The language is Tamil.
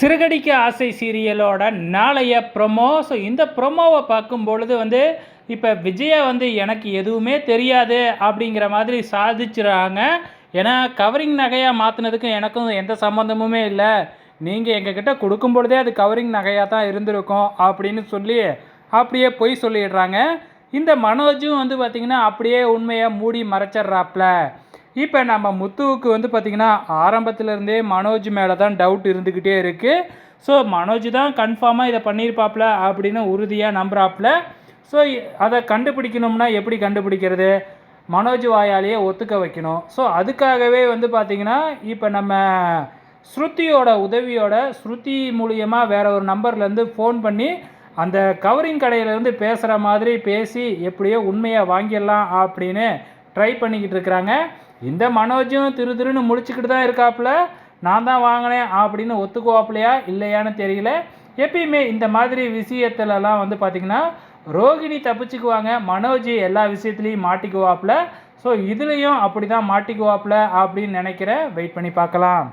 சிறுகடிக்க ஆசை சீரியலோட நாளைய ப்ரொமோ ஸோ இந்த ப்ரொமோவை பார்க்கும் பொழுது வந்து இப்போ விஜயா வந்து எனக்கு எதுவுமே தெரியாது அப்படிங்கிற மாதிரி சாதிச்சுறாங்க. ஏன்னா கவரிங் நகையாக மாற்றினதுக்கு எனக்கும் எந்த சம்மந்தமுமே இல்லை. நீங்கள் எங்ககிட்ட கொடுக்கும் பொழுதே அது கவரிங் நகையாக தான் இருந்திருக்கும் அப்படின்னு சொல்லி அப்படியே பொய் சொல்லிடுறாங்க. இந்த மனோஜும் வந்து பார்த்திங்கன்னா அப்படியே உண்மையை மூடி மறைச்சிட்றாப்ல. இப்போ நம்ம முத்துவுக்கு வந்து பார்த்திங்கன்னா ஆரம்பத்துலேருந்தே மனோஜ் மேலே தான் டவுட் இருந்துக்கிட்டே இருக்குது ஸோ மனோஜ் தான் கன்ஃபார்மாக இதை பண்ணியிருப்பாப்ல அப்படின்னு உறுதியாக நம்புகிறாப்புல ஸோ அதை கண்டுபிடிக்கணும்னா எப்படி கண்டுபிடிக்கிறது? மனோஜ் வாயாலேயே ஒத்துக்க வைக்கணும். ஸோ அதுக்காகவே வந்து பார்த்திங்கன்னா இப்போ நம்ம ஸ்ருதியோட உதவியோட ஸ்ருதி மூலியமாக வேற ஒரு நம்பர்லேருந்து ஃபோன் பண்ணி அந்த கவரிங் கடையிலேருந்து பேசுகிற மாதிரி பேசி எப்படியோ உண்மையை வாங்கிடலாம் அப்படின்னு ட்ரை பண்ணிக்கிட்டு இருக்கிறாங்க. இந்த மனோஜும் திரு திருன்னு முடிச்சுக்கிட்டு தான் இருக்காப்புல. நான் தான் வாங்கினேன் அப்படின்னு ஒத்துக்குவாப்பிலையா இல்லையான்னு தெரியல. எப்பயுமே இந்த மாதிரி விஷயத்துலலாம் வந்து பார்த்திங்கன்னா ரோகிணி தப்பிச்சுக்குவாங்க மனோஜ் எல்லா விஷயத்துலையும் மாட்டிக்குவாப்புல. ஸோ இதுலேயும் அப்படி தான் மாட்டிக்குவாப்புல அப்படின்னு நினைக்கிறேன் வெயிட் பண்ணி பார்க்கலாம்.